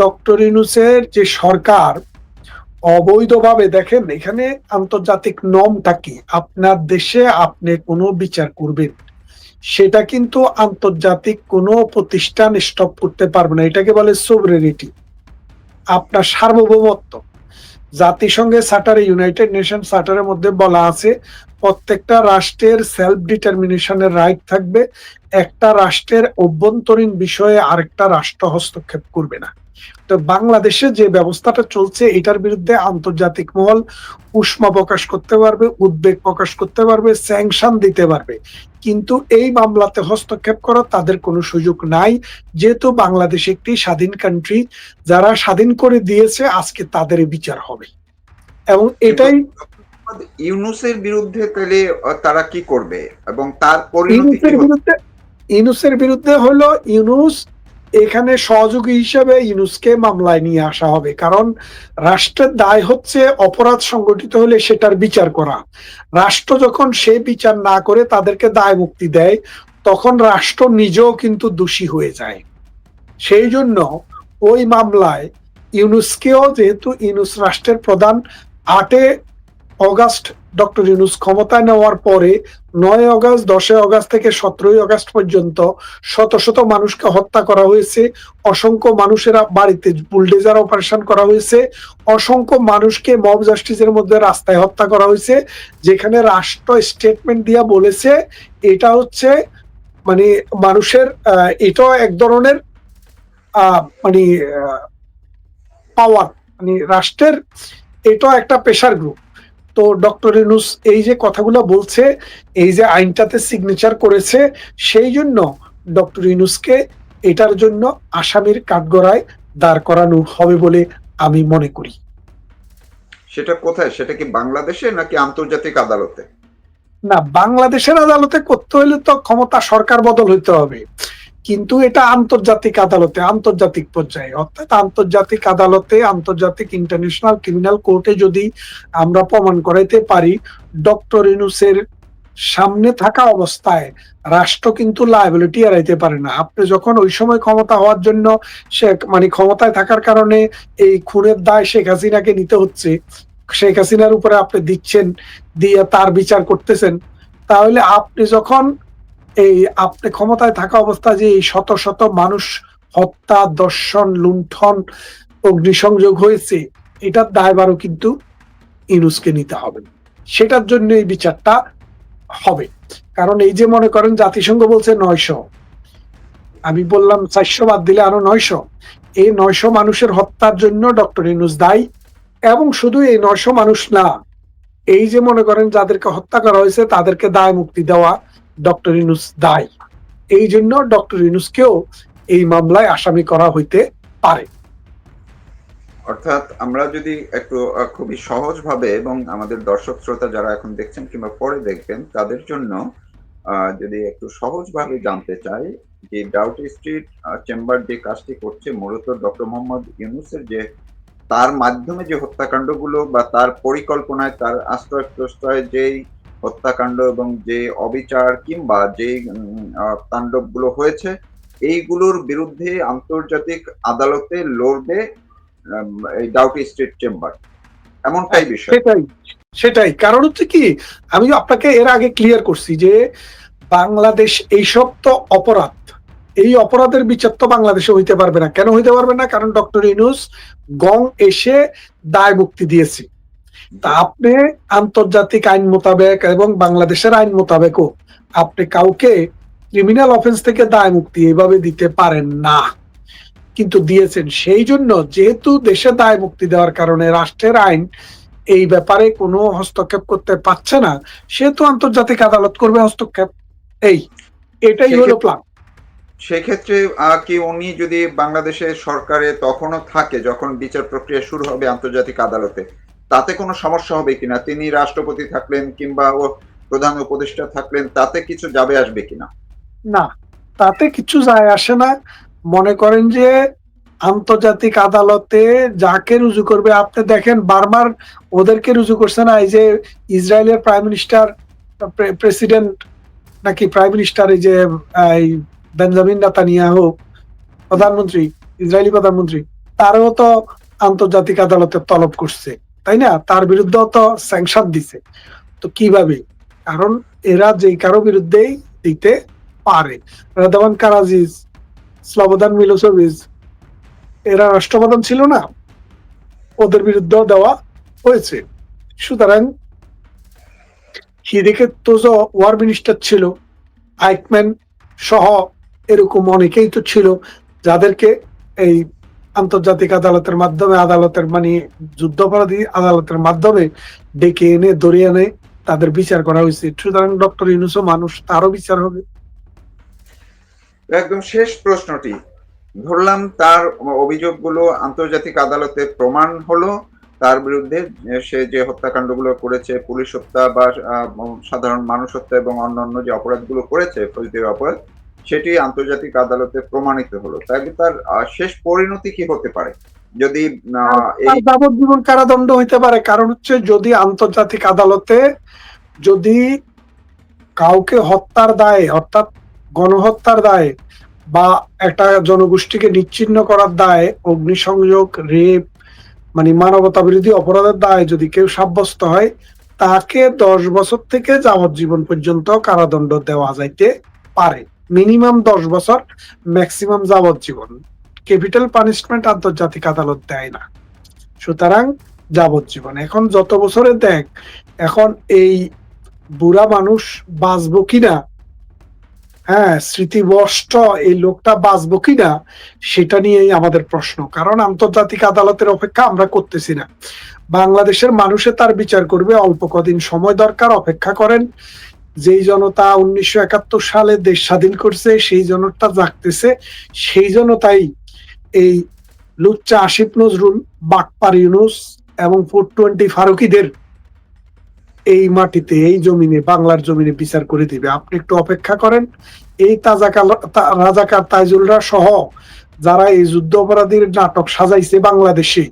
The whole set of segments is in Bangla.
ডক্টর ইনুসের যে সরকার, অবৈধভাবে দেখেন, এখানে আন্তর্জাতিক নমটা কি? আপনার দেশে আপনি কোনো বিচার করবেন। সেটা কিন্তু আন্তর্জাতিক কোনো প্রতিষ্ঠান স্টপ করতে পারবে না। এটাকে বলে সোভরেনিটি আপনার সার্বভৌমত্ব। জাতিসংঘের সার্টারে ইউনাইটেড নেশন সার্টারের মধ্যে বলা আছে, প্রত্যেকটা রাষ্ট্রের সেলফ ডিটারমিনেশনের রাইট থাকবে। একটা রাষ্ট্রের অভ্যন্তরীণ বিষয়ে আরেকটা রাষ্ট্র হস্তক্ষেপ করবে না। তো বাংলাদেশে যে ব্যবস্থাটা চলছে এটার বিরুদ্ধে আন্তর্জাতিক মহল উষ্মা প্রকাশ করতে পারবে উদ্বেগ প্রকাশ করতে পারবে স্যাংশন দিতে পারবে। কিন্তু এই মামলাতে হস্তক্ষেপ করা তাদের কোনো সুযোগ নাই। যেহেতু বাংলাদেশ একটি স্বাধীন কান্ট্রি যারা স্বাধীন করে দিয়েছে আজকে তাদের বিচার হবে। এবং এটাই ইউনুসের বিরুদ্ধে তাহলে তারা কি করবে? এবং তার পরিণতি ইউনুসের বিরুদ্ধে ইউনুসের বিরুদ্ধে হলো ইউনুস এখানে সহযোগী হিসেবে ইউনুসকে মামলায় নিয়ে আসা হবে, কারণ রাষ্ট্রের দায় হচ্ছে অপরাধ সংগঠিত হলে সেটার বিচার করা। রাষ্ট্র যখন সে বিচার না করে তাদেরকে দায় মুক্তি দেয়, তখন রাষ্ট্র নিজেও কিন্তু দোষী হয়ে যায়। সেই জন্য ওই মামলায় ইউনুসকেও যেহেতু ইউনুস রাষ্ট্রের প্রধান, আটে অগাস্ট ডক্টর ইউনুস ক্ষমতায় নেওয়ার পরে নয় অগাস্ট, দশই অগাস্ট থেকে সতেরোই অগাস্ট পর্যন্ত শত শত মানুষকে হত্যা করা হয়েছে। অসংখ্য মানুষেরা বাড়িতে বুলডেজার অপারেশন করা হয়েছে। অসংখ্য মানুষকে মব জাস্টিসের মধ্যে রাস্তায় হত্যা করা হয়েছে। যেখানে রাষ্ট্র স্টেটমেন্ট দিয়া বলেছে, এটা হচ্ছে মানে মানুষের এটাও এক ধরনের মানে পাওয়ার মানে রাষ্ট্রের, এটাও একটা প্রেশার গ্রুপ তো ডক্টর ইনুস এই যে কথাগুলো বলছে এই যে আইনটাতে সিগনেচার করেছে সেই জন্য ডক্টর ইনুসকে এটার জন্য আসামির কাঠগড়ায় দাঁড় করানো হবে বলে আমি মনে করি। সেটা কোথায়? সেটা কি বাংলাদেশে নাকি আন্তর্জাতিক আদালতে? না বাংলাদেশের আদালতে করতে হলে তো ক্ষমতা সরকার বদল হইতে হবে। কিন্তু এটা আন্তর্জাতিক আদালতে, আন্তর্জাতিক পর্যায়ে। অর্থাৎ আন্তর্জাতিক আদালতে, আন্তর্জাতিক ইন্টারন্যাশনাল ক্রিমিনাল কোর্টে যদি আমরা প্রমাণ করাইতে পারি, ডক্টর ইনুসের সামনে থাকা অবস্থায় রাষ্ট্র কিন্তু লাইবিলিটি এড়াইতে পারে না। আপনি যখন ওই সময় ক্ষমতা হওয়ার জন্য সে মানে ক্ষমতায় থাকার কারণে এই খুনের দায় শেখ হাসিনাকে নিতে হচ্ছে, শেখ হাসিনার উপরে আপনি দিচ্ছেন, দিয়ে তার বিচার করতেছেন, তাহলে আপনি যখন এই আপনি ক্ষমতায় থাকা অবস্থায় যে শত শত মানুষ হত্যা, দর্শন, লুণ্ঠন, অগ্নিসংযোগ হয়েছে, এটার দায়ভারও কিন্তু ইনুসকে নিতে হবে। সেটার জন্য এই বিচারটা হবে। কারণ এই যে মনে করেন জাতিসংঘ বলছে নয়শো। আমি বললাম চারশো বাদ দিলে আরও নয়শো। এই নয়শো মানুষের হত্যার জন্য ডক্টর ইনুস দায়ী এবং শুধু এই নয়শো মানুষ না, এই যে মনে করেন যাদেরকে হত্যা করা হয়েছে তাদেরকে দায় মুক্তি দেওয়া ডক্টর ইনুস দায়। এই জন্য ডক্টর ইনুসকেও এই মামলায় আসামি করা হইতে পারে। অর্থাৎ আমরা যদি একটু খুবই সহজভাবে এবং আমাদের দর্শক শ্রোতা যারা এখন দেখছেন কিংবা পরে দেখবেন, তাদের জন্য যদি একটু সহজভাবে জানতে চাই যে ডাউট স্ট্রিট চেম্বার যে কাজটি করছে, মূলত ডক্টর মোহাম্মদ ইউনুসের যে তার মাধ্যমে যে হত্যাকাণ্ডগুলো বা তার পরিকল্পনায়, তার আশ্রয় প্রশ্রয় যেই হত্যাকাণ্ড এবং যে অবিচার কিংবা যে তাণ্ডবগুলো হয়েছে এইগুলোর বিরুদ্ধে আন্তর্জাতিক আদালতে লড়বে এই ডাউটি স্ট্রিট চেম্বার। এমনটাই বিষয়। সেটাই সেটাই। কারণ হচ্ছে কি আমি আপনাকে এর আগে ক্লিয়ার করছি যে বাংলাদেশ এইসব তো অপরাধ। এই অপরাধের বিচার তো বাংলাদেশে হইতে পারবে না। কেন হইতে পারবে না? কারণ ডক্টর ইনুস গং এসে দায় মুক্তি দিয়েছে। তা আপনি আন্তর্জাতিক আইন মোতাবেক এবং বাংলাদেশের আইন মোতাবেকও আপনি কাউকে ক্রিমিনাল অফেন্স থেকে দায় মুক্তি এভাবে দিতে পারেন না। কিন্তু দিয়েছেন। সেই জন্য যেহেতু দেশে দায় মুক্তি দেওয়ার কারণে রাষ্ট্রের আইন এই ব্যাপারে কোনো হস্তক্ষেপ করতে পারছে না সেহেতু আন্তর্জাতিক আদালত করবে হস্তক্ষেপ। এই এটাই হলো প্ল্যান সেক্ষেত্রে কি উনি যদি বাংলাদেশের সরকারে তখনও থাকে যখন বিচার প্রক্রিয়া শুরু হবে আন্তর্জাতিক আদালতে তাতে কোনো সমস্যা হবে কিনা? তিনি রাষ্ট্রপতি থাকলেন কিংবা প্রধান উপদেষ্টা থাকলেন, তাতে কিছু যাবে আসবে কিনা? না, তাতে কিছু যায় আসে না। মনে করেন যে আন্তর্জাতিক আদালতে যাকে রুজু করবে, আপনি দেখেন বারবার ওদেরকে রুজু করছে না, এই যে ইসরায়েলের প্রাইম মিনিস্টার প্রেসিডেন্ট নাকি প্রাইম মিনিস্টার, এই যে বেঞ্জামিন নেতানিয়াহু, প্রধানমন্ত্রী, ইসরায়েলি প্রধানমন্ত্রী, তারও তো আন্তর্জাতিক আদালতে তলব করছে। তাই না? তার বিরুদ্ধেও তো স্যাংশন দিছে। তো কীভাবে? কারণ এরা যে কারও বিরুদ্ধেই দিতে পারে। রাদাবান কারাজিজ স্লোবোদান মিলোসেভিচ এরা রাষ্ট্রপ্রধান ছিল না। ওদের বিরুদ্ধেও দেওয়া হয়েছে। সুতরাং হিদেকে তো ওয়ার মিনিস্টার ছিল, আইকম্যান সহ এরকম অনেকেই তো ছিল, যাদেরকে এই আন্তর্জাতিক আদালতের মাধ্যমে, আদালতের মানে যুদ্ধাপরাধী আদালতের মাধ্যমে ডেকে এনে, ধরিয়ে এনে তাদের বিচার করা হয়েছে। সুতরাং ডক্টর ইউনুসও মানুষ, তারও বিচার হবে। একদম শেষ প্রশ্নটি। ধরলাম তার অভিযোগগুলো আন্তর্জাতিক আদালতে প্রমাণ হলো। তার বিরুদ্ধে সে যে হত্যাকাণ্ডগুলো করেছে, পুলিশ হত্যা বা সাধারণ মানুষ হত্যা এবং অন্যান্য যে অপরাধগুলো করেছে, ফৌজদারি অপরাধ সেটি আন্তর্জাতিক আদালতে প্রমাণিত হলো। তাহলে তার শেষ পরিণতি কি হতে পারে? যদি যাবজ্জীবন কারাদণ্ড হইতে পারে। কারণ হচ্ছে যদি আন্তর্জাতিক আদালতে যদি কাউকে হত্যার দায়ে অর্থাৎ গণহত্যার দায়ে বা একটা জনগোষ্ঠীকে নিচ্ছিন্ন করার দায়ে অগ্নিসংযোগ রেপ মানে মানবতা বিরোধী অপরাধের দায়ে যদি কেউ সাব্যস্ত হয় তাকে দশ বছর থেকে যাবজ্জীবন পর্যন্ত কারাদণ্ড দেওয়া যাইতে পারে। মিনিমাম দশ বছর ম্যাক্সিমাম যাবজ্জীবন ক্যাপিটাল পানিশমেন্ট আন্তর্জাতিক আদালত দেয় না। সুতরাং যাবজ্জীবন এখন যত বছরে দেখ, এখন এই বুড়া মানুষ বাঁচবো কিনা হ্যাঁ স্মৃতিবষ্ট এই লোকটা বাঁচবো কিনা, সেটা নিয়েই আমাদের প্রশ্ন। কারণ আন্তর্জাতিক আদালতের অপেক্ষা আমরা করতেছি না। বাংলাদেশের মানুষে তার বিচার করবে, অল্প কদিন সময় দরকার, অপেক্ষা করেন। যেই জনতা উনিশশো একাত্তর সালে দেশ স্বাধীন করছে, সেই জনতা জাগতেছে, সেই জনতাই এই লুচ্চা আসিফ নজরুল বাটপার ইউনুস এবং ফোর টোয়েন্টি ফারুকিদের এই মাটিতে, এই জমিনে, বাংলার জমিনে বিচার করে দিবে। আপনি একটু অপেক্ষা করেন। এই তাজাকার তা- রাজাকার তাইজুলরা সহ যারা এই যুদ্ধ অপরাধীর নাটক সাজাইছে বাংলাদেশে,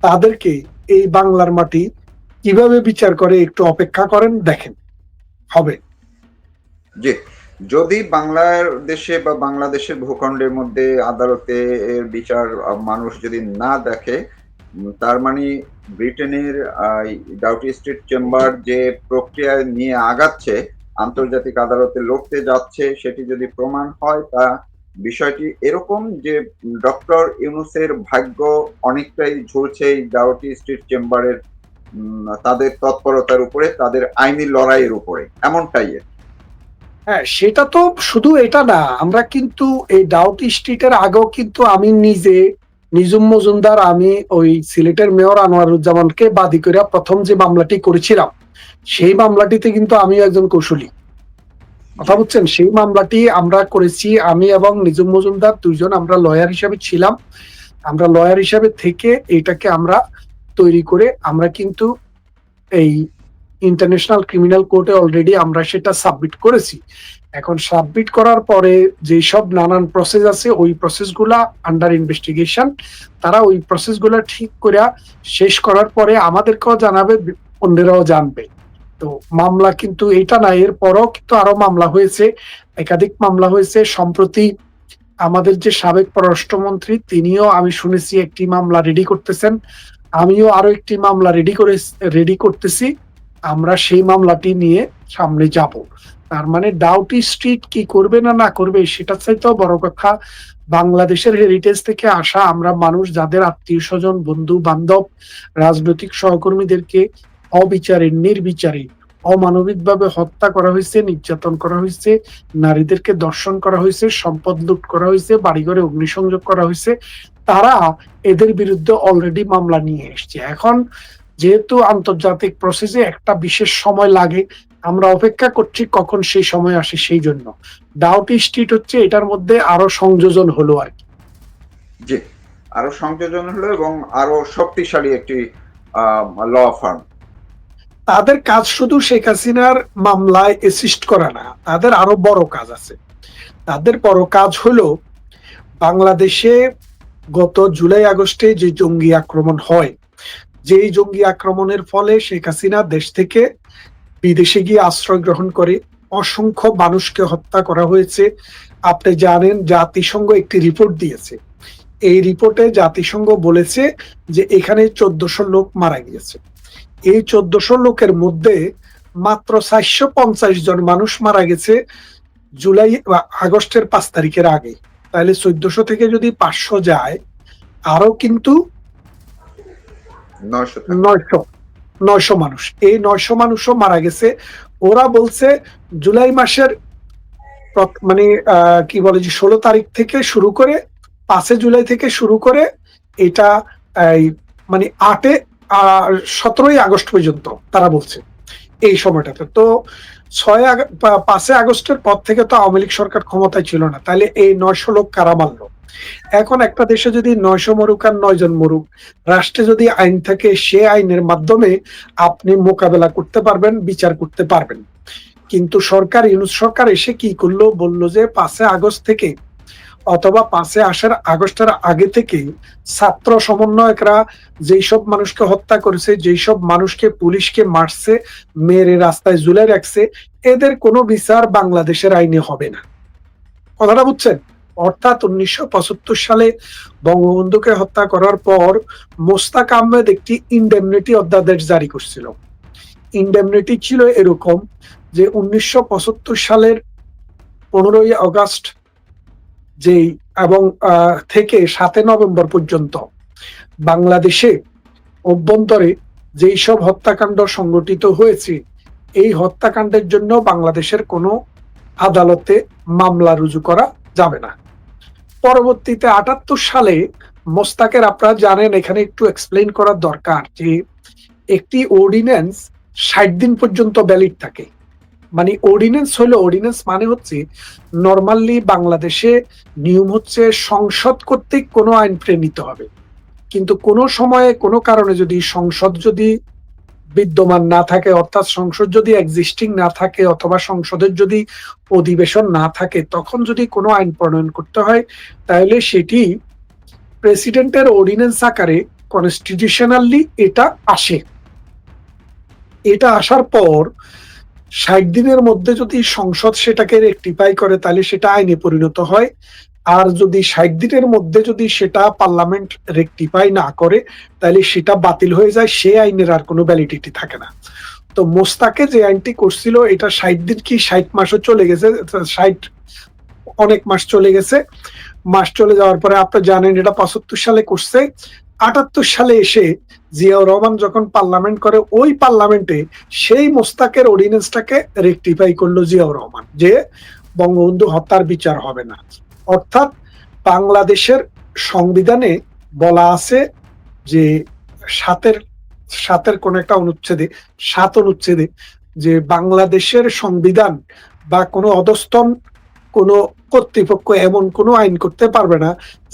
তাদেরকে এই বাংলার মাটি কীভাবে বিচার করে একটু অপেক্ষা করেন, দেখেন। হবে। যে যদি বাংলার দেশে বা বাংলাদেশের ভূখণ্ডের মধ্যে আদালতে এর বিচার মানুষ যদি না দেখে তার মানে ব্রিটেনের ডাউটি স্ট্রিট চেম্বার যে প্রক্রিয়া নিয়ে আগাচ্ছে, আন্তর্জাতিক আদালতে লড়তে যাচ্ছে, সেটি যদি প্রমাণ হয়, তা বিষয়টি এরকম যে ডক্টর ইউনুসের ভাগ্য অনেকটাই ঝুলছে এই ডাউটি স্ট্রিট চেম্বারের তাদের তৎপরতার উপরে, তাদের আইনি লড়াইয়ের উপরে। এমনটাই হ্যাঁ সেটা তো শুধু এটা না, আমরা কিন্তু এই ডাউট স্ট্রিটের আগেও কিন্তু আমি নিজে, নিজুম মজুমদার, আমি ওই সিলেটের মেয়র আনোয়ারুজ্জামানকে বাদী করে প্রথম যে মামলাটি করেছিলাম, সেই মামলাটিতে কিন্তু আমিও একজন কৌশলী। কথা বুঝছেন? সেই মামলাটি আমরা করেছি, আমি এবং নিজুম মজুমদার দুজন আমরা লয়ার হিসাবে ছিলাম। আমরা লয়ার হিসাবে থেকে এটাকে আমরা তৈরি করে আমরা কিন্তু এই ইন্টারন্যাশনাল ক্রিমিনাল কোর্টে অলরেডি আমরা সেটা সাবমিট করেছি। এখন সাবমিট করার পরে যে সব নানান প্রসেস আছে, ওই প্রসেসগুলা আন্ডার ইনভেস্টিগেশন তারা ওই প্রসেসগুলা ঠিক করে শেষ করার পরে আমাদেরকেও জানাবে, অন্যরাও জানবে। তো মামলা কিন্তু এটা না এর পরও কিন্তু আরও মামলা হয়েছে, একাধিক মামলা হয়েছে। সম্প্রতি আমাদের যে সাবেক পররাষ্ট্রমন্ত্রী, তিনিও আমি শুনেছি একটি মামলা রেডি করতেছেন। আমিও আরও একটি মামলা রেডি করে রেডি করতেছি। আমরা সেই মামলাটি নিয়ে সামনে যাব। তার মানে ডাউটি স্ট্রিট কি করবে না না করবে সেটা চাইতেও বড় কথা, বাংলাদেশের হেরিটেজ থেকে আসা আমরা মানুষ, যাদের আত্মীয় স্বজন, বন্ধু, বান্ধব, রাজনৈতিক সহকর্মীদেরকে অবিচারে, নির্বিচারে, অমানবিকভাবে হত্যা করা হয়েছে, নির্যাতন করা হয়েছে, নারীদেরকে দর্শন করা হয়েছে, সম্পদ লুট করা হয়েছে, বাড়িঘরে অগ্নিসংযোগ করা হয়েছে তারা এদের বিরুদ্ধে অলরেডি মামলা নিয়ে এসছে। এখন যেহেতু আন্তর্জাতিক প্রসেসে একটা বিশেষ সময় লাগে আমরা অপেক্ষা করছি কখন সেই সময় আসে সেই জন্য। ডাউট স্ট্রিট হচ্ছে এটার মধ্যে আরও সংযোজন হলো আর কি। জি আরও সংযোজন হলো এবং আরও শক্তিশালী একটি ল ফার্ম তাদের কাজ শুধু শেখ হাসিনার মামলায় এসিস্ট করা না তাদের আরও বড় কাজ আছে। তাদের বড় কাজ হলো বাংলাদেশে গত জুলাই আগস্টে যে জঙ্গি আক্রমণ হয়, যেই জঙ্গি আক্রমণের ফলে শেখ হাসিনা দেশ থেকে বিদেশে গিয়ে আশ্রয় গ্রহণ করে, অসংখ্য মানুষকে হত্যা করা হয়েছে। আপনি জানেন, জাতিসংঘ একটি রিপোর্ট দিয়েছে। এই রিপোর্টে জাতিসংঘ বলেছে যে এখানে চোদ্দশো লোক মারা গিয়েছে। এই চোদ্দশো লোকের মধ্যে মাত্র চারশো পঞ্চাশ জন মানুষ মারা গেছে জুলাই আগস্টের পাঁচ তারিখের আগে। তাহলে চোদ্দশো থেকে যদি পাঁচশো যায় আরও কিন্তু নয়শো নয়শো মানুষ। এই নয়শো মানুষও মারা গেছে। ওরা বলছে জুলাই মাসের মানে আহ, কি বলে যে ষোলো তারিখ থেকে শুরু করে পাঁচে জুলাই থেকে শুরু করে এটা মানে আটে সতেরোই আগস্ট পর্যন্ত তারা বলছে এই সময়টাতে। তো ছয় আগ- পা- পাঁচে আগস্টের পর থেকে তো আওয়ামী লীগ সরকার ক্ষমতায় ছিল না। তাহলে এই নয়শো লোক কারা মারল? এখন একটা দেশে যদি নয়শো মরুক আর নয় জন মরুক, রাষ্ট্রে যদি আইন থাকে, সে আইনের মাধ্যমে আপনি মোকাবেলা করতে পারবেন, বিচার করতে পারবেন। কিন্তু সরকার, ইউনুস সরকার এসে কি করল? বলল যে পাঁচে আগস্ট থেকে অথবা পাঁচে আসার আগস্টের আগে থেকে ছাত্র সমন্বয়করা যেই সব মানুষকে হত্যা করেছে যেই সব মানুষকে পুলিশকে মারছে, মেরে রাস্তায় ঝুলে রাখছে, এদের কোনো বিচার বাংলাদেশের আইনে হবে না। কথাটা বুঝছেন? অর্থাৎ উনিশশো পঁচাত্তর সালে বঙ্গবন্ধুকে হত্যা করার পর মোস্তাক আহমেদ একটি ইন্ডেমনিটি অধ্যাদেশ জারি করছিল। ইন্ডেমনিটি ছিল এরকম যে উনিশশো পঁচাত্তর সালের পনেরোই আগস্ট যেই, এবং থেকে সাতে নভেম্বর পর্যন্ত বাংলাদেশে অভ্যন্তরে যেই সব হত্যাকাণ্ড সংগঠিত হয়েছে, এই হত্যাকাণ্ডের জন্য বাংলাদেশের কোনো আদালতে মামলা রুজু করা যাবে না। পরবর্তীতে আটাত্তর সালে মোস্তাকের আপনারা জানেন, এখানে একটু এক্সপ্লেন করার দরকার যে, একটি অর্ডিন্যান্স ষাট দিন পর্যন্ত ভ্যালিড থাকে। মানে অর্ডিন্যান্স হলো অর্ডিন্যান্স মানে হচ্ছে নর্মালি বাংলাদেশে নিয়ম হচ্ছে সংসদ কর্তৃক কোনো আইন প্রেরিত হবে। কিন্তু কোনো সময়ে কোনো কারণে যদি সংসদ যদি বিদ্যমান না থাকে, অর্থাৎ সংসদ যদি এক্সিস্টিং না থাকে অথবা সংসদের যদি অধিবেশন না থাকে, তখন যদি কোনো আইন প্রণয়ন করতে হয়, তাহলে সেটি প্রেসিডেন্টের অর্ডিনেন্স আকারে কনস্টিটিউশনালি এটা আসে। এটা আসার পর ষাট দিনের মধ্যে যদি সংসদ সেটাকে রেকটিফাই করে, তাহলে সেটা আইনে পরিণত হয়। আর যদি ষাট দিনের মধ্যে যদি সেটা পার্লামেন্ট রেকটিফাই না করে, তাহলে সেটা বাতিল হয়ে যায়, সে আইনের আর কোনো ভ্যালিডিটি থাকে না। তো মোস্তাকে যে আইনটি করছিল, এটা ষাট দিন কি ষাট মাসও চলে গেছে? ষাট অনেক মাস চলে গেছে। মাস চলে যাওয়ার পরে আপনি জানেন, এটা পঁচাত্তর সালে করছে। আটাত্তর সালে এসে জিয়াউর রহমান যখন পার্লামেন্ট করে, ওই পার্লামেন্টে সেই মোস্তাকের অর্ডিনেন্সটাকে রেকটিফাই করল জিয়াউর রহমান যে বঙ্গবন্ধু হত্যার বিচার হবে না। অর্থাৎ বাংলাদেশের সংবিধানে বলা আছে যে সাতের সাতের কোন একটা অনুচ্ছেদে, সাত অনুচ্ছেদে যে বাংলাদেশের সংবিধান বা কোনো অধস্তন কোনো কর্তৃপক্ষ এমন কোনো আইন করতে পারবে না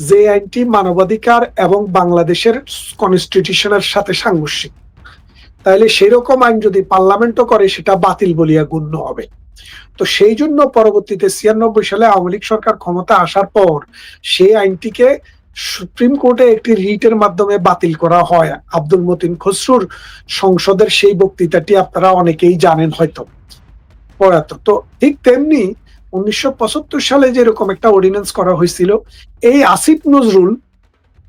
যে আইনটি মানবাধিকার এবং বাংলাদেশের কনস্টিটিউশনের সাথে সাংঘর্ষিক। তাহলে সেরকম আইন যদি পার্লামেন্টও করে, সেটা বাতিল বলিয়া গণ্য হবে। তো সেই জন্য পরবর্তীতে ছিয়ানব্বই সালে আওয়ামী লীগ সরকার ক্ষমতা আসার পর সেই আইনটিকে সুপ্রিম কোর্টে একটি রিটের মাধ্যমে বাতিল করা হয়। আব্দুল মতিন খসরুর সংসদের সেই বক্তৃতাটি আপনারা অনেকেই জানেন হয়তো। পড়াতো তো ঠিক তেমনি উনিশশো পঁচাত্তর সালে যেরকম একটা অর্ডিন্যান্স করা হয়েছিল, এই আসিফ নজরুল,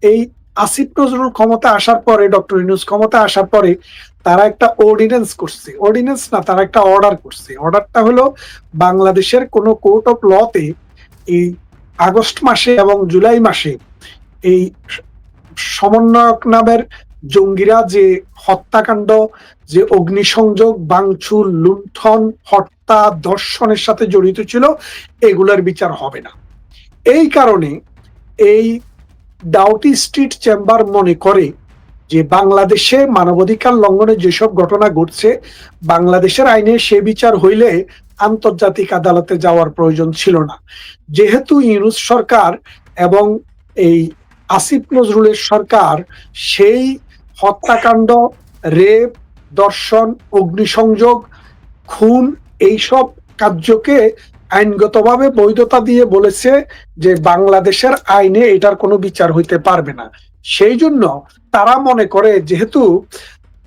এই আসিফ নজরুল ক্ষমতা আসার পরে, ডক্টর ইনুস ক্ষমতা আসার পরে তারা একটা অর্ডিন্যান্স করছে। অর্ডিন্যান্স না, তারা একটা অর্ডার করছে। অর্ডারটা হলো বাংলাদেশের কোন কোর্ট অফ লতে এই আগস্ট মাসে এবং জুলাই মাসে এই সমন্বয়ক নামের জঙ্গিরা যে হত্যাকাণ্ড, যে অগ্নিসংযোগ, বাংচুর, লুণ্ঠন হত্যা দর্শনের সাথে জড়িত ছিল, এগুলোর বিচার হবে না। এই কারণে এই ডাউটি স্ট্রিট চেম্বার মনে করে যে বাংলাদেশে মানবাধিকার লঙ্ঘনের যেসব ঘটনা ঘটছে, বাংলাদেশের আইনে সে বিচার হইলে আন্তর্জাতিক আদালতে যাওয়ার প্রয়োজন ছিল না। যেহেতু ইউনুস সরকার এবং এই আসিফ নজরুলের সরকার সেই হত্যাকাণ্ড, রেপ, দর্শন, অগ্নিসংযোগ, খুন এইসব কার্যকে আইনগতভাবে বৈধতা দিয়ে বলেছে যে বাংলাদেশের আইনে এটার কোনো বিচার হইতে পারবে না। সেই জন্য তারা মনে করে যেহেতু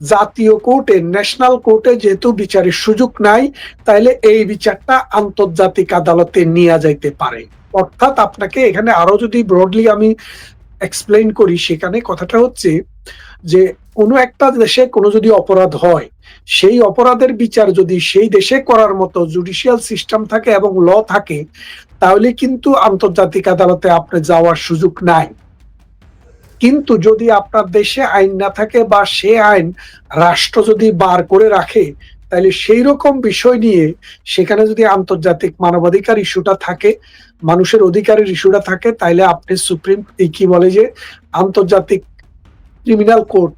জাতীয় কোর্টে, ন্যাশনাল কোর্টে যেহেতু বিচারের সুযোগ নাই, তাইলে এই বিচারটা আন্তর্জাতিক আদালতে নিয়ে যাইতে পারে। অর্থাৎ আপনাকে এখানে আরও যদি ব্রডলি আমি এক্সপ্লেন করি, সেখানে কথাটা হচ্ছে যে কোনো একটা দেশে কোনো যদি অপরাধ হয় সেই অপরাধের বিচার যদি সেই দেশে করার মতো জুডিশিয়াল সিস্টেম থাকে এবং ল থাকে, তাহলে কিন্তু আন্তর্জাতিক আদালতে আপনি যাওয়ার সুযোগ নাই। কিন্তু যদি আপনার দেশে আইন না থাকে বা সে আইন রাষ্ট্র যদি বার করে রাখে, তাহলে সেই রকম বিষয় নিয়ে সেখানে যদি আন্তর্জাতিক মানবাধিকার ইস্যুটা থাকে, মানুষের অধিকারের ইস্যুটা থাকে, তাহলে আপনি সুপ্রিম কি বলে যে, আন্তর্জাতিক criminal court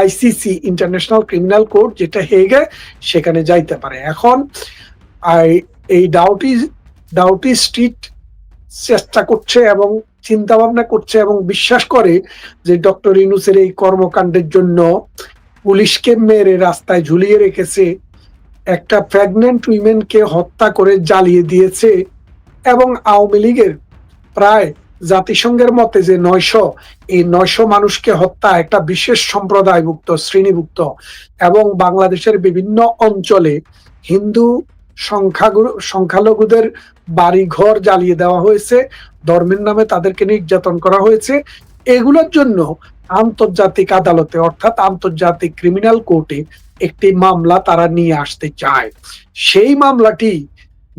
ICC international criminal court যেটা হেগে, সেখানে যাইতে পারে। এখন এই ডাউটি ডাউটি স্ট্রিট চেষ্টা করছে এবং চিন্তা ভাবনা করছে এবং বিশ্বাস করে যে ডক্টর ইনুসের এই কর্মকাণ্ডের জন্য পুলিশকে মেরে রাস্তায় ঝুলিয়ে রেখেছে, একটা প্রেগনেন্ট উইমেনকে হত্যা করে জ্বালিয়ে দিয়েছে এবং আওয়ামী লীগের প্রায় জাতিসংঘের মতে যে নয়শো, এই নয়শো মানুষকে হত্যা একটা বিশেষ সম্প্রদায়ভুক্ত, শ্রেণীভুক্ত এবং বাংলাদেশের বিভিন্ন অঞ্চলে হিন্দু সংখ্যাগুরু সংখ্যালঘুদের বাড়ি ঘর জ্বালিয়ে দেওয়া হয়েছে, ধর্মের নামে তাদেরকে নির্যাতন করা হয়েছে। এগুলোর জন্য আন্তর্জাতিক আদালতে, অর্থাৎ আন্তর্জাতিক ক্রিমিনাল কোর্টে একটি মামলা তারা নিয়ে আসতে চায়। সেই মামলাটি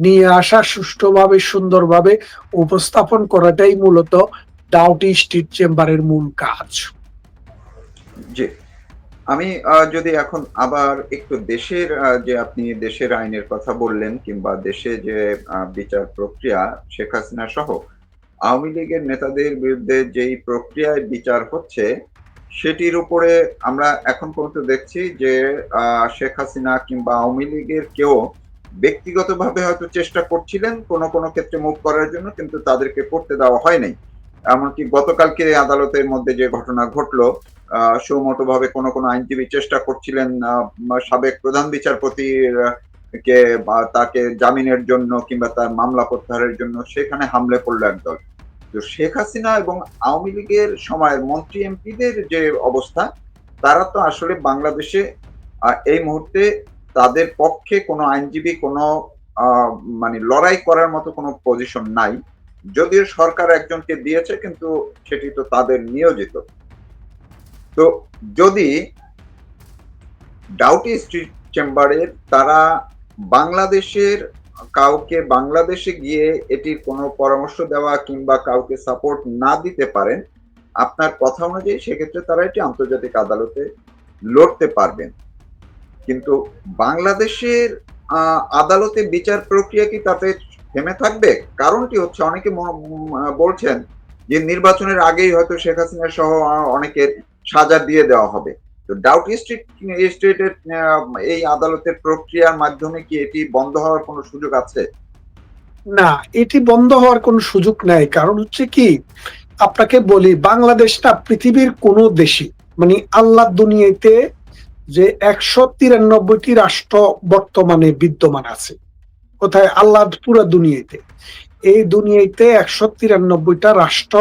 নিয়ে আসা সুষ্ঠুভাবে, সুন্দরভাবে উপস্থাপন করাটাই মূলত ডাউটি স্ট্রিট চেম্বারের মূল কাজ। জি। আমি যদি এখন আবার একটু দেশের যে আপনি দেশের আইনের কথা বললেন কিংবা দেশে যে বিচার প্রক্রিয়া, শেখ হাসিনা সহ আওয়ামী লীগের নেতাদের বিরুদ্ধে যেই প্রক্রিয়ায় বিচার হচ্ছে, সেটির উপরে আমরা এখন পর্যন্ত দেখছি যে শেখ হাসিনা কিংবা আওয়ামী লীগের কেউ ব্যক্তিগতভাবে হয়তো চেষ্টা করছিলেন কোনো কোনো ক্ষেত্রে মুভ করার জন্য কিন্তু তাদেরকে করতে দেওয়া হয় নাই। এমনকি গতকালকে আদালতের মধ্যে যে ঘটনা ঘটলো আহ, সুমোটোভাবে কোনো কোনো আইনজীবী চেষ্টা করছিলেন সাবেক প্রধান বিচারপতির কে বা তাকে জামিনের জন্য কিংবা তার মামলা প্রত্যাহারের জন্য সেখানে হামলে পড়ল একদল। তো শেখ হাসিনা এবং আওয়ামী লীগের সময়ের মন্ত্রী এমপিদের যে অবস্থা তারা তো আসলে বাংলাদেশে এই মুহূর্তে তাদের পক্ষে কোনো আইনজীবী কোনো মানে লড়াই করার মতো কোনো পজিশন নাই। যদিও সরকার একজনকে দিয়েছে, কিন্তু সেটি তো তাদের নিয়োজিত। তো যদি ডাউটি স্ট্রিট চেম্বারের তারা বাংলাদেশের, কাউকে বাংলাদেশে গিয়ে এটির কোনো পরামর্শ দেওয়া কিংবা কাউকে সাপোর্ট না দিতে পারেন, আপনার কথা অনুযায়ী সেক্ষেত্রে তারা এটি আন্তর্জাতিক আদালতে লড়তে পারবেন। কিন্তু বাংলাদেশের আদালতে বিচার প্রক্রিয়া কি তাতে থেমে থাকবে? কারণটি হচ্ছে অনেকে বলছেন যে নির্বাচনের আগেই হয়তো শেখ হাসিনা সহ অনেকের সাজা দিয়ে দেওয়া হবে। তো ডাউটি স্ট্রিট, স্টেটের এই আদালতের প্রক্রিয়ার মাধ্যমে কি এটি বন্ধ হওয়ার কোনো সুযোগ আছে? না, এটি বন্ধ হওয়ার কোনো সুযোগ নাই। কারণ হচ্ছে কি, আপনাকে বলি, বাংলাদেশটা পৃথিবীর কোনো দেশে মানে আল্লাহ দুনিয়াতে যে একশো তিরানব্বইটি রাষ্ট্র বর্তমানে বিদ্যমান আছে। কোথায়? আল্লাহ পুরো দুনিয়াতে। এই দুনিয়াতে একশো তিরানব্বইটা রাষ্ট্র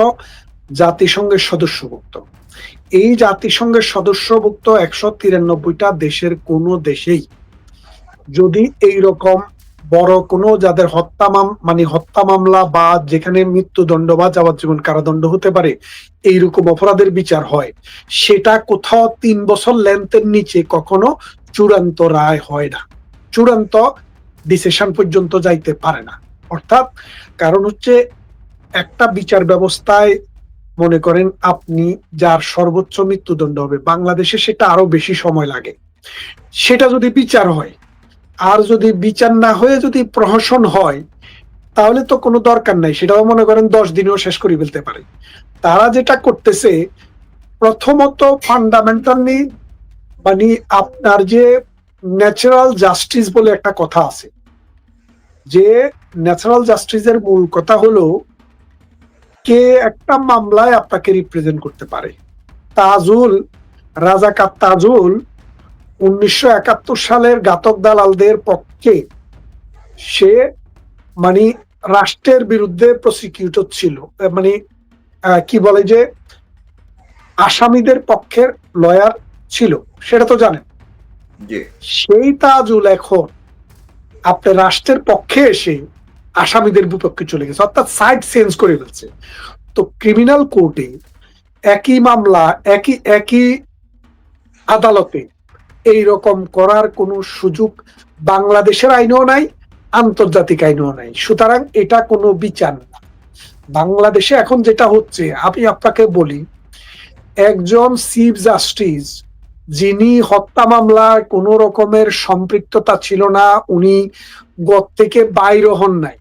জাতিসংঘের সদস্যভুক্ত। এই জাতিসংঘের সদস্যভুক্ত একশো তিরানব্বইটা দেশের কোনো দেশেই যদি এই রকম বড় কোনো যাদের হত্যা মানে হত্যা মামলা বা যেখানে মৃত্যুদণ্ড বা যাবজ্জীবন কারাদণ্ড হতে পারে, এইরকম অপরাধের বিচার হয়। সেটা কোথাও তিন বছর লেন্থের নিচে কখনো চূড়ান্ত রায় হয় না। চূড়ান্ত ডিসিশন পর্যন্ত যাইতে পারে না। অর্থাৎ কারণ হচ্ছে একটা বিচার ব্যবস্থায় মনে করেন আপনি যার সর্বোচ্চ মৃত্যুদণ্ড হবে, বাংলাদেশে সেটা আরও বেশি সময় লাগে। সেটা যদি বিচার হয় আর যদি বিচার না হয়ে যদি প্রহসন হয়, তাহলে তো কোনো দরকার নাই। সেটাও মনে করেন দশ দিনেও শেষ করে ফেলতে পারে। তারা যেটা করতেছে, প্রথমত ফান্ডামেন্টালি মানে আপনার যে ন্যাচারাল জাস্টিস বলে একটা কথা আছে, যে ন্যাচারাল জাস্টিসের মূল কথা হলো, কে একটা মামলায় আপনাকে রিপ্রেজেন্ট করতে পারে। তাজুল, রাজাকার তাজুল উনিশশো একাত্তর সালের ঘাতক দালালদের পক্ষে সে মানে রাষ্ট্রের বিরুদ্ধে প্রসিকিউটর ছিল। মানে কি বলে যে আসামিদের পক্ষের লয়ার ছিল। সেটা তো জানেন? সেই তাজুল এখন আপনার রাষ্ট্রের পক্ষে এসে আসামিদের বিপক্ষে চলে গেছে। অর্থাৎ সাইড চেঞ্জ করে ফেলছে। তো ক্রিমিনাল কোর্টে একই মামলা একই একই আদালতে এই রকম করার কোনো সুযোগ বাংলাদেশের আইনেও নাই, আন্তর্জাতিক আইনেও নাই। সুতরাং এটা কোনো বিচার না। বাংলাদেশে এখন যেটা হচ্ছে, আমি আপনাকে বলি, একজন চিফ জাস্টিস যিনি হত্যা মামলায় কোনো রকমের সম্পৃক্ততা ছিল না, উনি গত থেকে বাইর হন নাই।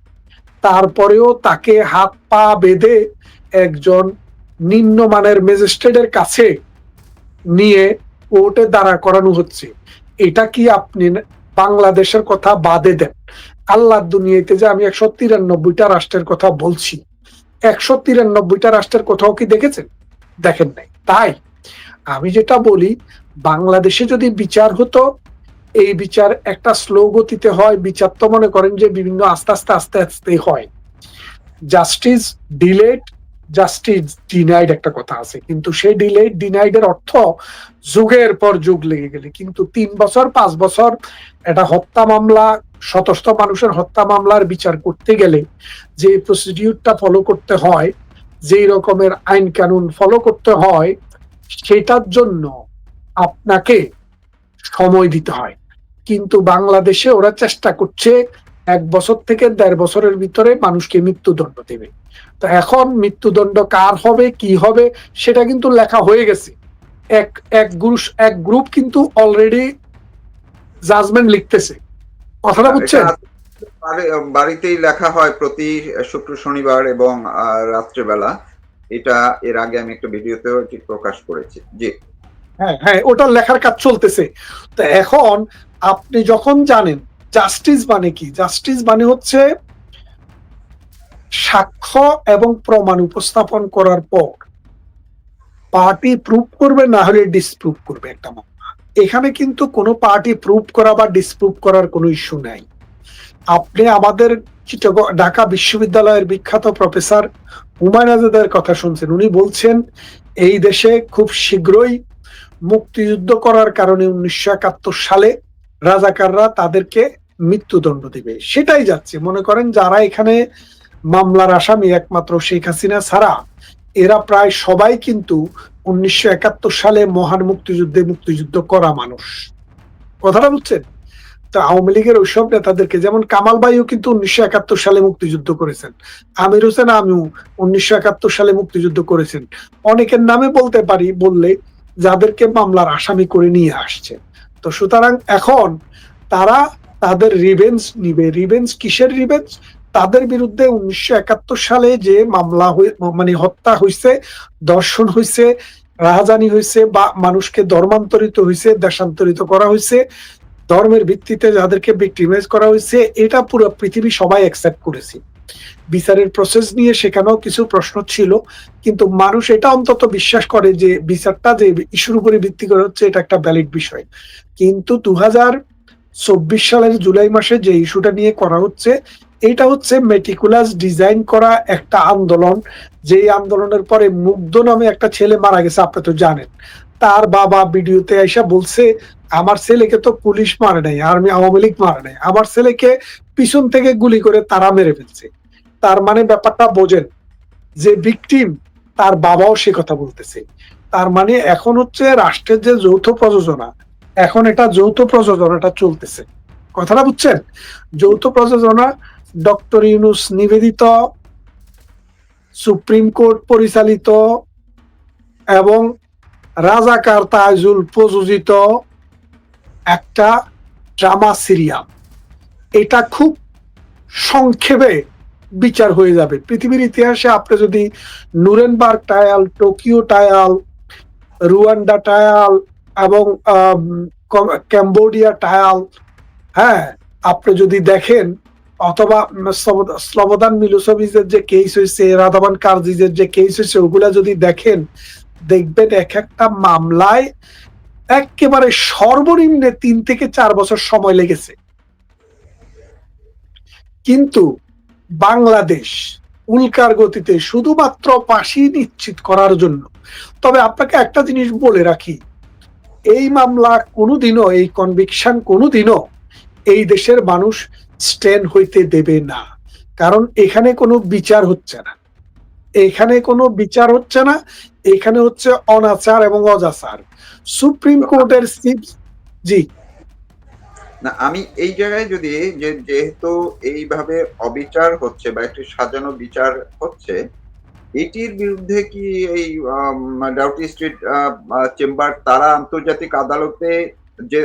তারপরেও তাকে হাত পা বেঁধে একজন নিম্নমানের ম্যাজিস্ট্রেটের কাছে নিয়ে কোর্টে দাঁড়া করানো হচ্ছে। এটা কি আপনি বাংলাদেশের কথা বাদে দেন? আল্লাহ দুনিয়াতে যে আমি একশো তিরানব্বইটা রাষ্ট্রের কথা বলছি, একশো তিরানব্বইটা রাষ্ট্রের কোথাও কি দেখেছেন? দেখেন নাই। তাই আমি যেটা বলি, বাংলাদেশে যদি বিচার হতো, এই বিচার একটা স্লো গতিতে হয়, বিচার তো মনে করেন যে বিভিন্ন আস্তে আস্তে আস্তে আস্তে হয়। জাস্টিস ডিলেড জাস্টিস ডিনাইড একটা কথা আছে। কিন্তু সেই ডিলেড ডিনাইড এর অর্থ যুগের পর যুগ লেগে গেলে। কিন্তু তিন বছর, পাঁচ বছর এটা হত্যা মামলা শত শত মানুষের হত্যা মামলার বিচার করতে গেলে যে প্রসিডিউরটা ফলো করতে হয়, যেই রকমের আইন কানুন ফলো করতে হয়, সেটার জন্য আপনাকে সময় দিতে হয়। কিন্তু বাংলাদেশে ওরা চেষ্টা করছে এক বছর থেকে দেড় বছরের ভিতরে মানুষকে মৃত্যুদণ্ড দেবে। তো এখন মৃত্যুদণ্ড কার হবে কি হবে সেটা কিন্তু লেখা হয়ে গেছে। এক এক গ্রুপ এক গ্রুপ কিন্তু অলরেডি জাজমেন্ট লিখতেছে। কথাটা বুঝছেন? বাড়িতেই লেখা হয় প্রতি শুক্র শনিবার এবং রাত্রেবেলা। এটা এর আগে আমি একটা ভিডিওতেও এটি প্রকাশ করেছি। জি। হ্যাঁ হ্যাঁ ওটা লেখার কাজ চলতেছে। তো এখন আপনি যখন জানেন জাস্টিস মানে কি? জাস্টিস মানে হচ্ছে সাক্ষ্য এবং প্রমাণ উপস্থাপন করার পর পার্টি প্রুভ করবে, না হলে ডিসপ্রুভ করবে একটা মামলা। এখানে কিন্তু কোনো পার্টি প্রুভ করা বা ডিসপ্রুভ করার কোনো ইস্যু নাই। আপনি আমাদের ঢাকা বিশ্ববিদ্যালয়ের বিখ্যাত প্রফেসর হুমায়ুন আজাদের কথা শুনছেন। উনি বলছেন, এই দেশে খুব শীঘ্রই মুক্তিযুদ্ধ করার কারণে উনিশশো একাত্তর সালে রাজাকাররা তাদেরকে মৃত্যুদণ্ড দিবে। সেটাই যাচ্ছে। মনে করেন যারা এখানে মামলার আসামি একমাত্র শেখ হাসিনা ছাড়া, এরা প্রায় সবাই কিন্তু উনিশশো একাত্তর সালে মহান মুক্তিযুদ্ধে মুক্তিযুদ্ধ করা মানুষ। কথাটা বুঝছেন? তো আওয়ামী লীগের ওইসব নেতাদেরকে, যেমন কামাল ভাইও কিন্তু উনিশশো একাত্তর সালে মুক্তিযুদ্ধ করেছেন। আমির হোসেন আমিও উনিশশো একাত্তর সালে মুক্তিযুদ্ধ করেছেন। অনেকের নামে বলতে পারি, বললে যাদেরকে মামলার আসামি করে নিয়ে আসছে। তো সুতরাং এখন তারা তাদের রিভেঞ্জ নিবে। রিভেঞ্জ কিসের রিভেঞ্জ তাদের বিরুদ্ধে উনিশশো একাত্তর সালে যে মামলা মানে হত্যা হয়েছে দর্শন হয়েছে রাহাজানি হয়েছে বা মানুষকে ধর্মান্তরিত হয়েছে দেশান্তরিত করা হয়েছে ধর্মের ভিত্তিতে যাদেরকে ভিক্টিমাইজ করা হয়েছে এটা পুরো পৃথিবী সবাই অ্যাকসেপ্ট করেছে। বিচারের প্রসেস নিয়ে সেখানেও কিছু প্রশ্ন ছিল, কিন্তু মানুষ এটা অন্তত বিশ্বাস করে যে বিচারটা যে ইস্যুর উপরে ভিত্তি করে হচ্ছে এটা একটা ভ্যালিড বিষয়। কিন্তু দু চব্বিশ সালের জুলাই মাসে যে ইস্যুটা নিয়ে করা হচ্ছে, এটা হচ্ছে মেটিকুলাস ডিজাইন করা একটা আন্দোলন। যে আন্দোলনের পরে মুগ্ধ নামে একটা ছেলে মারা গেছে, আপনি তো জানেন। তার বাবা ভিডিওতে এসে বলছে, আমার ছেলেকে তো পুলিশ মারে নাই, আর্মি, আওয়ামী লীগ মারে নাই। আমার ছেলেকে পিছন থেকে গুলি করে তারা মেরে ফেলছে। তার মানে ব্যাপারটা বোঝেন, যে ভিকটিম তার বাবাও সে কথা বলতেছে। তার মানে এখন হচ্ছে রাষ্ট্রের যে যৌথ প্রযোজনা, এখন এটা যৌথ প্রযোজনাটা চলতেছে। কথাটা বুঝছেন? যৌথ প্রযোজনা ডক্টর ইউনুস নিবেদিত, সুপ্রিম কোর্ট পরিচালিত এবং রাজাকার তাজুল প্রযোজিত একটা ড্রামা সিরিয়াল। এটা খুব সংক্ষেপে বিচার হয়ে যাবে। পৃথিবীর ইতিহাসে আপনি যদি Nuremberg trial Tokyo trial Rwanda trial এবং ক্যাম্বোডিয়া টায়াল হ্যাঁ আপনি যদি দেখেন, অথবা স্লব- স্লোবোদান মিলোসেভিচের যে কেস হয়েছে, রাধাবান কার্জিজের যে কেস হয়েছে, ওগুলা যদি দেখেন দেখবেন এক একটা মামলায় একেবারে সর্বনিম্নে তিন থেকে চার বছর সময় লেগেছে। কিন্তু বাংলাদেশ উল্কার গতিতে শুধুমাত্র ফাঁসি নিশ্চিত করার জন্য। তবে আপনাকে একটা জিনিস বলে রাখি, এই মামলা কোনোদিনও, এই কনভিকশন কোনোদিনও এই দেশের মানুষ স্ট্যান্ড হইতে দেবে না। কারণ এখানে কোনো বিচার হচ্ছে না। এখানে কোনো বিচার হচ্ছে না, এখানে হচ্ছে অনাচার এবং অজাচার। সুপ্রিম কোর্টের জি। না, আমি এই জায়গায় যদি যে যেহেতু এইভাবে অবিচার হচ্ছে বা একটি সাজানো বিচার হচ্ছে, এটির বিরুদ্ধে কি এই ডাউটি স্ট্রিট চেম্বার তারা আন্তর্জাতিক আদালতে যে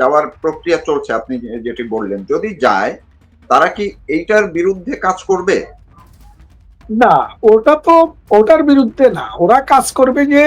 যাওয়ার প্রক্রিয়া চলছে, আপনি যেটি বললেন, যদি যায়, তারা কি এইটার বিরুদ্ধে কাজ করবে? না ওটা তো ওটার বিরুদ্ধে না। ওরা কাজ করবে যে